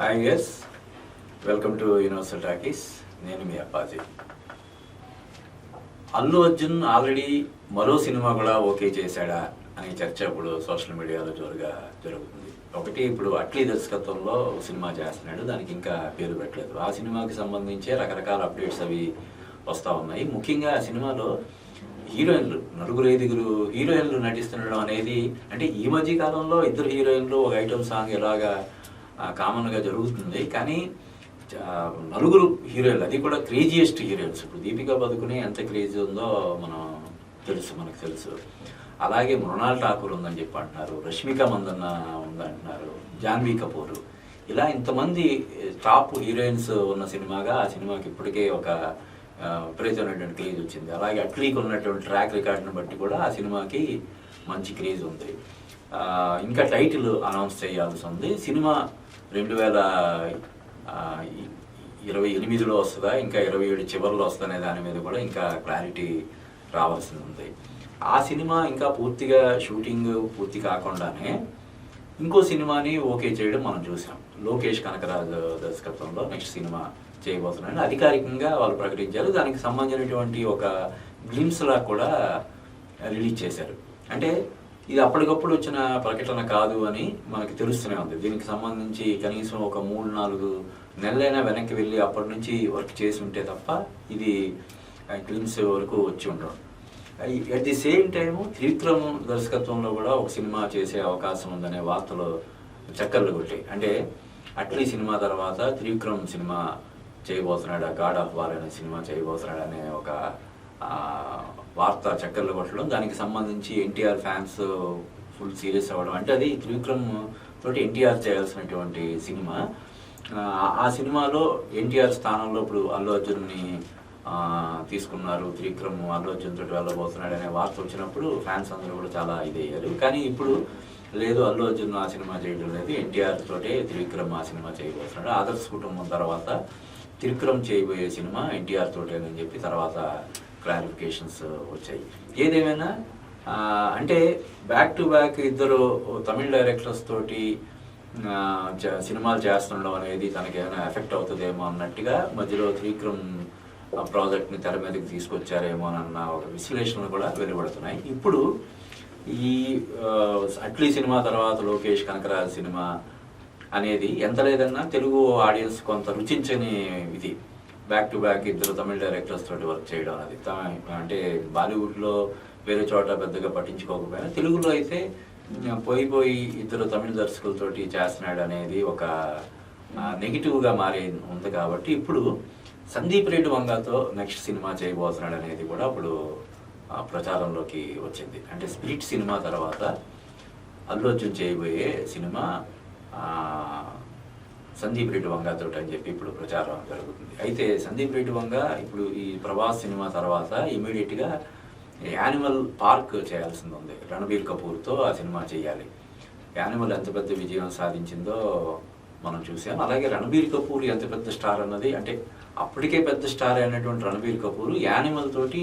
Hi yes welcome to universal talkies నేను మీ Appaji. Allu Arjun already మరో సినిమా కూడా ఓకే చేశాడా అనే చర్చ ఇప్పుడు సోషల్ మీడియాలో జోరుగా జరుగుతుంది. ఒకటి ఇప్పుడు అట్లీ దర్శకత్వంలో సినిమా చేస్తున్నాడు. దానికి ఇంకా పేరు పెట్టలేదు. ఆ సినిమాకి సంబంధించే రకరకాల అప్డేట్స్ అవి వస్తూ ఉన్నాయి. ముఖ్యంగా ఆ సినిమాలో హీరోయిన్లు నలుగురు ఐదుగురు హీరోయిన్లు నటిస్తుండడం అనేది అంటే ఈ మధ్య కాలంలో ఇద్దరు హీరోయిన్లు ఒక ఐటమ్ సాంగ్ ఎలాగా కామన్గా జరుగుతుంది. కానీ నలుగురు హీరోయిన్లు అది కూడా క్రేజియస్ట్ హీరోయిన్స్. ఇప్పుడు దీపికా పదుకుని ఎంత క్రేజీ ఉందో మనం తెలుసు మనకు తెలుసు. అలాగే మృణాల్ ఠాకూర్ ఉందని చెప్పి అంటున్నారు రష్మిక మందన్న ఉందంటున్నారు జాన్వీ కపూర్. ఇలా ఇంతమంది టాప్ హీరోయిన్స్ ఉన్న సినిమాగా ఆ సినిమాకి ఇప్పటికే ఒక ఆ, ఉన్నటువంటి క్రేజ్ వచ్చింది. అలాగే అట్లీకి ఉన్నటువంటి ట్రాక్ రికార్డును బట్టి కూడా ఆ సినిమాకి మంచి క్రేజ్ ఉంది. ఇంకా టైటిల్ అనౌన్స్ చేయాల్సి ఉంది. సినిమా రెండు వేల ఇరవై ఎనిమిదిలో వస్తుందా ఇంకా ఇరవై ఏడు చివరిలో వస్తుందనే దాని మీద కూడా ఇంకా క్లారిటీ రావాల్సి ఉంది. ఆ సినిమా ఇంకా పూర్తిగా షూటింగ్ పూర్తి కాకుండానే ఇంకో సినిమాని ఓకే చేయడం మనం చూసాం. లోకేష్ కనకరాజు దర్శకత్వంలో నెక్స్ట్ సినిమా చేయబోతున్నాయని అధికారికంగా వాళ్ళు ప్రకటించారు. దానికి సంబంధించినటువంటి ఒక గ్లిమ్స్ లా కూడా రిలీజ్ చేశారు. అంటే ఇది అప్పటికప్పుడు వచ్చిన ప్రకటన కాదు అని మనకి తెలుస్తూనే ఉంది. దీనికి సంబంధించి కనీసం ఒక మూడు నాలుగు నెలలైనా వెనక్కి వెళ్ళి అప్పటి నుంచి వర్క్ చేసి ఉంటే తప్ప ఇది క్లిమ్స్ వరకు వచ్చి ఉండడం. At the same time Trivikram దర్శకత్వంలో కూడా ఒక సినిమా చేసే అవకాశం ఉందనే వార్తలు చక్కర్లు కొట్టాయి. అంటే అట్లీ సినిమా తర్వాత త్రివిక్రమ్ సినిమా చేయబోతున్నాడు గాడ్ ఆఫ్ వార్ అనే సినిమా చేయబోతున్నాడు అనే ఒక వార్త చక్కర్లు కొట్టడం దానికి సంబంధించి ఎన్టీఆర్ ఫ్యాన్స్ ఫుల్ సీరియస్ అవ్వడం. అంటే అది త్రివిక్రమ్ తోటి ఎన్టీఆర్ చేయాల్సినటువంటి సినిమా. ఆ, సినిమాలో ఎన్టీఆర్ స్థానంలో ఇప్పుడు అల్లు అర్జున్ని తీసుకున్నారు. త్రివిక్రమ్ అల్లు అర్జున్ తోటి వెళ్ళబోతున్నాడు అనే వార్త వచ్చినప్పుడు ఫ్యాన్స్ అందరూ కూడా చాలా ఇదయ్యారు. కానీ ఇప్పుడు లేదు అల్లు అర్జున్ ఆ సినిమా చేయడం లేదు. ఎన్టీఆర్ తోటే త్రివిక్రమ్ ఆ సినిమా చేయబోతున్నాడు. ఆదర్శ కుటుంబం తర్వాత త్రివిక్రమ్ చేయబోయే సినిమా ఎన్టీఆర్ తోటేనని చెప్పి తర్వాత క్లారిఫికేషన్స్ uh, వచ్చాయి. ఏదేమైనా అంటే బ్యాక్ టు బ్యాక్ ఇద్దరు తమిళ డైరెక్టర్స్ తోటి సినిమాలు చేస్తుండడం అనేది తనకి ఏమైనా ఎఫెక్ట్ అవుతుందేమో అన్నట్టుగా మధ్యలో త్రివిక్రమ్ ఆ ప్రాజెక్ట్ని తెర మీదకి తీసుకొచ్చారేమో అన్న ఒక విశ్లేషణలు కూడా వెలువడుతున్నాయి. ఇప్పుడు ఈ అట్లీ సినిమా తర్వాత లోకేష్ కనకరాజ్ సినిమా అనేది ఎంత లేదన్నా తెలుగు ఆడియన్స్ కొంత రుచించని ఇది. బ్యాక్ టు బ్యాక్ ఇద్దరు తమిళ డైరెక్టర్స్ తోటి వర్క్ చేయడం అనేది త- అంటే బాలీవుడ్లో వేరే చోట పెద్దగా పట్టించుకోకపోయినా తెలుగులో అయితే పోయి పోయి ఇద్దరు తమిళ దర్శకులతోటి చేస్తున్నాడు అనేది ఒక నెగిటివ్గా మారి ఉంది కాబట్టి ఇప్పుడు సందీప్ రెడ్డి వంగాతో నెక్స్ట్ సినిమా చేయబోతున్నాడు అనేది కూడా అప్పుడు ప్రచారంలోకి వచ్చింది. అంటే స్పిరిట్ సినిమా తర్వాత అల్లు అర్జున్ చేయబోయే సినిమా సందీప్ రెడ్డి వంగతో అని చెప్పి ఇప్పుడు ప్రచారం జరుగుతుంది. అయితే సందీప్ రెడ్డి వంగ ఇప్పుడు ఈ ప్రభాస్ సినిమా తర్వాత ఇమీడియట్గా యానిమల్ పార్క్ చేయాల్సింది ఉంది. రణబీర్ కపూర్తో ఆ సినిమా చేయాలి. యానిమల్ ఎంత పెద్ద విజయం సాధించిందో మనం చూసాం. అలాగే రణబీర్ కపూర్ ఎంత పెద్ద స్టార్ అన్నది అంటే అప్పటికే పెద్ద స్టార్ అయినటువంటి రణబీర్ కపూర్ యానిమల్ తోటి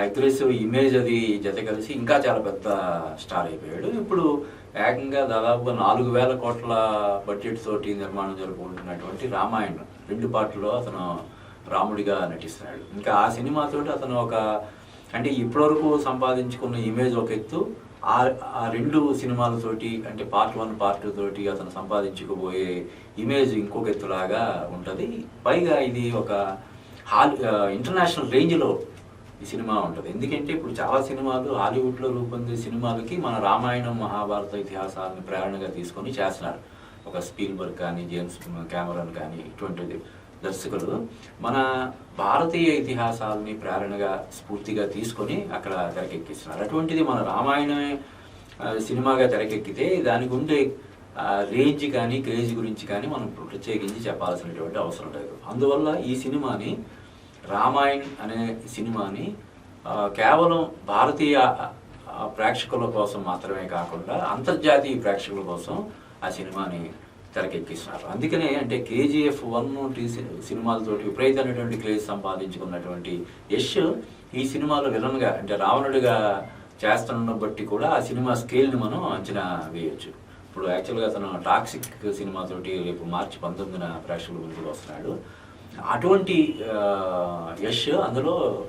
యాక్ట్రెస్ ఇమేజ్ అది జత కలిసి ఇంకా చాలా పెద్ద స్టార్ అయిపోయాడు. ఇప్పుడు ఏకంగా దాదాపుగా నాలుగు వేల కోట్ల బడ్జెట్ తోటి నిర్మాణం జరుపుకుంటున్నటువంటి రామాయణం. రెండు పాటల్లో అతను రాముడిగా నటిస్తున్నాడు. ఇంకా ఆ సినిమాతోటి అతను ఒక అంటే ఇప్పటివరకు సంపాదించుకున్న ఇమేజ్ ఒక ఎత్తు. ఆ ఆ రెండు సినిమాలతోటి అంటే పార్ట్ వన్ పార్ట్ టూ తోటి అతను సంపాదించుకోబోయే ఇమేజ్ ఇంకొక ఎత్తులాగా ఉంటుంది. పైగా ఇది ఒక హాల్ ఇంటర్నేషనల్ రేంజ్లో ఈ సినిమా ఉంటుంది. ఎందుకంటే ఇప్పుడు చాలా సినిమాలు హాలీవుడ్లో రూపొందే సినిమాలకి మన రామాయణం మహాభారత ఇతిహాసాలను ప్రేరణగా తీసుకొని చేస్తున్నారు. ఒక స్పీల్బర్గ్ కానీ జేమ్స్ కెమెరాన్ కానీ ఇటువంటిది దర్శకులు. మన భారతీయ ఇతిహాసాలని ప్రేరణగా స్ఫూర్తిగా తీసుకొని అక్కడ తెరకెక్కిస్తున్నారు. అటువంటిది మన రామాయణమే సినిమాగా తెరకెక్కితే దానికి ఉండే రేంజ్ కానీ క్రేజ్ గురించి కానీ మనం ప్రత్యేకించి చెప్పాల్సినటువంటి అవసరం లేదు. అందువల్ల ఈ సినిమాని రామాయణ్ అనే సినిమాని కేవలం భారతీయ ప్రేక్షకుల కోసం మాత్రమే కాకుండా అంతర్జాతీయ ప్రేక్షకుల కోసం ఆ సినిమాని తెరకెక్కిస్తున్నారు. అందుకనే అంటే కేజీఎఫ్ వన్ టీ సినిమాలతోటి విపరీతమైనటువంటి క్రేజ్ సంపాదించుకున్నటువంటి యష్ ఈ సినిమాలో విలన్గా అంటే రావణుడిగా చేస్తున్న బట్టి కూడా ఆ సినిమా స్కేల్ని మనం అంచనా వేయొచ్చు. ఇప్పుడు యాక్చువల్గా తను టాక్సిక్ సినిమాతోటి రేపు మార్చి పంతొమ్మిదిన ప్రేక్షకుల ముందుకు వస్తున్నాడు. అటువంటి యష్ అందులో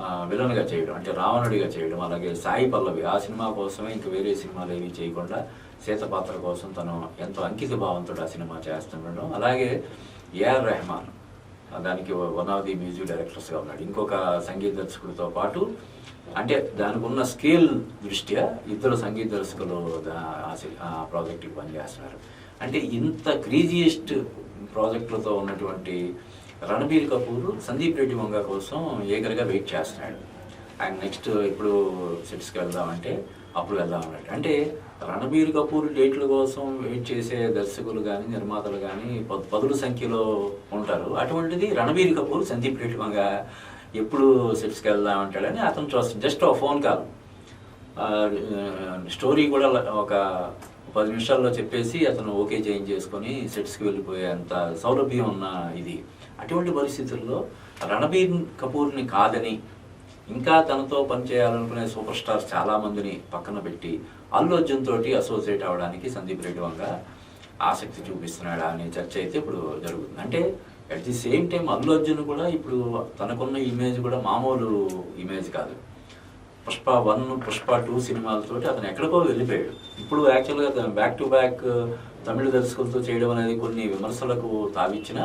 విలన్గా చేయడం అంటే రావణుడిగా చేయడం అలాగే సాయి పల్లవి ఆ సినిమా కోసమే ఇంక వేరే సినిమాలు ఏవి చేయకుండా సీత పాత్ర కోసం తను ఎంతో అంకిత భావంతో ఆ సినిమా చేస్తుండడం. అలాగే ఏఆర్ రెహమాన్ దానికి వన్ ఆఫ్ ది మ్యూజిక్ డైరెక్టర్స్గా ఉన్నాడు. ఇంకొక సంగీత దర్శకుడితో పాటు అంటే దానికి ఉన్న స్కేల్ దృష్ట్యా ఇద్దరు సంగీత దర్శకులు ఆ సి- ఆ ప్రాజెక్ట్కి పనిచేస్తున్నారు. అంటే ఇంత క్రీజియస్ట్ ప్రాజెక్టులతో ఉన్నటువంటి రణబీర్ కపూర్ సందీప్ రెడ్డి వంగ కోసం ఏగరగా వెయిట్ చేస్తున్నాడు. ఆయన నెక్స్ట్ ఎప్పుడు సెట్స్కి వెళ్దామంటే అప్పుడు వెళ్దాం అన్నట్టు అంటే రణబీర్ కపూర్ డేట్ల కోసం వెయిట్ చేసే దర్శకులు కానీ నిర్మాతలు కానీ పదుల సంఖ్యలో ఉంటారు. అటువంటిది రణబీర్ కపూర్ సందీప్ రెడ్డి వంగ ఎప్పుడు సెట్స్కి వెళ్దాం అంటాడని అతను చూస్తాడు జస్ట్ ఒక ఫోన్ కాల్. స్టోరీ కూడా ఒక పది నిమిషాల్లో చెప్పేసి అతను ఓకే చేంజ్ చేసుకొని సెట్స్కి వెళ్ళిపోయేంత సౌలభ్యం ఉన్న ఇది. అటువంటి పరిస్థితుల్లో రణబీర్ కపూర్ని కాదని ఇంకా తనతో పనిచేయాలనుకునే సూపర్ స్టార్స్ చాలా మందిని పక్కన పెట్టి అల్లు అర్జున్ తోటి అసోసియేట్ అవ్వడానికి సందీప్ రెడ్డి వంగ ఆసక్తి చూపిస్తున్నాడా అనే చర్చ అయితే ఇప్పుడు జరుగుతుంది. అంటే at the same time Allu Arjun కూడా ఇప్పుడు తనకున్న ఇమేజ్ కూడా మామూలు ఇమేజ్ కాదు. పుష్ప వన్ పుష్ప టూ సినిమాలతో అతను ఎక్కడికో వెళ్ళిపోయాడు. ఇప్పుడు యాక్చువల్గా అతను బ్యాక్ టు బ్యాక్ తమిళ దర్శకులతో చేయడం అనేది కొన్ని విమర్శలకు తావిచ్చిన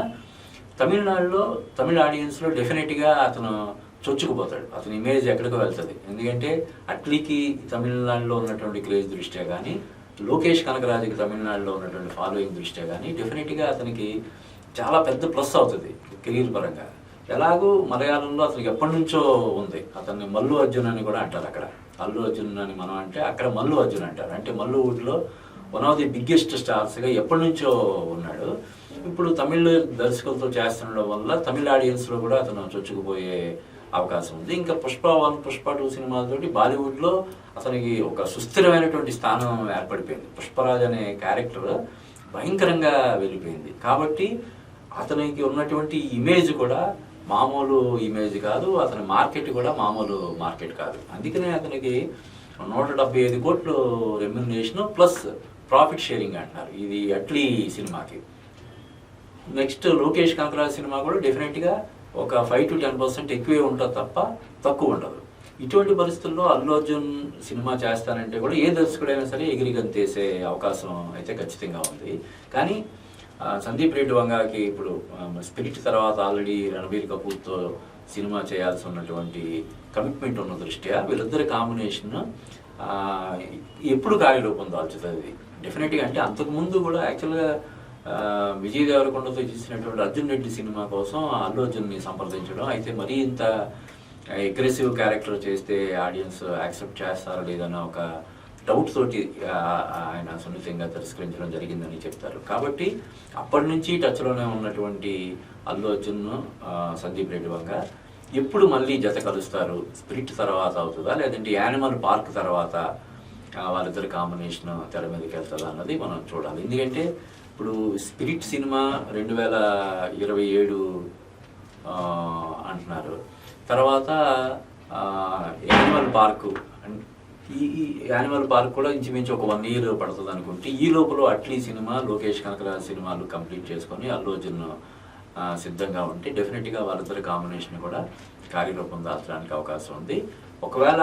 తమిళనాడులో తమిళ ఆడియన్స్లో డెఫినెట్గా అతను చొచ్చుకుపోతాడు. అతని ఇమేజ్ ఎక్కడికో వెళ్తుంది. ఎందుకంటే అట్లీకి తమిళనాడులో ఉన్నటువంటి క్రేజ్ దృష్ట్యా కానీ లోకేష్ కనకరాజుకి తమిళనాడులో ఉన్నటువంటి ఫాలోయింగ్ దృష్ట్యా కానీ డెఫినెట్గా అతనికి చాలా పెద్ద ప్లస్ అవుతుంది కెరీర్ పరంగా. ఎలాగూ మలయాళంలో అతనికి ఎప్పటి నుంచో ఉంది. అతన్ని మల్లు అర్జున్ అని కూడా అంటారు అక్కడ. అల్లు అర్జున్ అని మనం అంటే అక్కడ మల్లు అర్జున్ అంటారు. అంటే మల్లు వుడ్లో వన్ ఆఫ్ ది బిగ్గెస్ట్ స్టార్స్గా ఎప్పటి నుంచో ఉన్నాడు. ఇప్పుడు తమిళ దర్శకులతో చేస్తుండడం వల్ల తమిళ ఆడియన్స్లో కూడా అతను చొచ్చుకుపోయే అవకాశం ఉంది. ఇంకా పుష్ప వన్ పుష్ప టూ సినిమాలతోటి బాలీవుడ్లో అతనికి ఒక సుస్థిరమైనటువంటి స్థానం ఏర్పడిపోయింది. పుష్పరాజ్ అనే క్యారెక్టర్ భయంకరంగా వెళ్ళిపోయింది. కాబట్టి అతనికి ఉన్నటువంటి ఇమేజ్ కూడా మామూలు ఇమేజ్ కాదు అతని మార్కెట్ కూడా మామూలు మార్కెట్ కాదు. అందుకనే అతనికి నూట డెబ్బై ఐదు కోట్లు రెమ్యునేషన్ ప్లస్ ప్రాఫిట్ షేరింగ్ అంటున్నారు. ఇది అట్లీ సినిమాకి. నెక్స్ట్ లోకేష్ కనకరాజ్ సినిమా కూడా డెఫినెట్గా ఒక ఫైవ్ టు టెన్ పర్సెంట్ ఎక్కువే ఉంటుంది తప్ప తక్కువ ఉండదు. ఇటువంటి పరిస్థితుల్లో అల్లు అర్జున్ సినిమా చేస్తానంటే కూడా ఏ దర్శకుడైనా సరే ఎగిరిగంతేసే అవకాశం అయితే ఖచ్చితంగా ఉంది. కానీ సందీప్ రెడ్డి వంగాకి ఇప్పుడు స్పిరిట్ తర్వాత ఆల్రెడీ రణబీర్ కపూర్తో సినిమా చేయాల్సి ఉన్నటువంటి కమిట్మెంట్ ఉన్న దృష్ట్యా? వీళ్ళిద్దరి కాంబినేషన్ ఎప్పుడు కార్యరూపం దాల్చుతుంది డెఫినెట్గా అంటే అంతకుముందు కూడా యాక్చువల్గా విజయ్ దేవరకొండతో చేసినటువంటి అర్జున్ రెడ్డి సినిమా కోసం అల్లు అర్జున్ని సంప్రదించడం అయితే మరీ ఇంత అగ్రెసివ్ క్యారెక్టర్ చేస్తే ఆడియన్స్ యాక్సెప్ట్ చేస్తారా లేదన్న ఒక డౌట్ తోటి ఆయన సున్నితంగా తిరస్కరించడం జరిగిందని చెప్తారు. కాబట్టి అప్పటి నుంచి టచ్లోనే ఉన్నటువంటి అల్లు అర్జున్ సందీప్ రెడ్డి వంగ ఎప్పుడు మళ్ళీ జత కలుస్తారు? స్పిరిట్ తర్వాత అవుతుందా? లేదంటే యానిమల్ పార్క్ తర్వాత వాళ్ళిద్దరు కాంబినేషన్ తెర మీదకి వెళ్తుందా అన్నది మనం చూడాలి. ఎందుకంటే ఇప్పుడు స్పిరిట్ సినిమా రెండు వేల ఇరవై ఏడు అంటున్నారు. తర్వాత యానిమల్ పార్కు ఈ ఈ యానిమల్ పార్క్ కూడా ఇంచుమించు ఒక వన్ ఇయర్ పడుతుంది అనుకుంటే ఈ లోపల అట్లీ సినిమా లోకేష్ కనకరాజ్ సినిమాలు కంప్లీట్ చేసుకొని అల్లు అర్జున్ సిద్ధంగా ఉంటే డెఫినెట్గా వాళ్ళిద్దరి కాంబినేషన్ కూడా కార్యరూపం దాల్చడానికి అవకాశం ఉంది. ఒకవేళ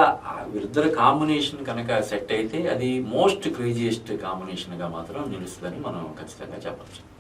వీరిద్దరి కాంబినేషన్ కనుక సెట్ అయితే అది మోస్ట్ క్రేజియస్ట్ కాంబినేషన్గా మాత్రం నిలుస్తుందని మనం ఖచ్చితంగా చెప్పచ్చు.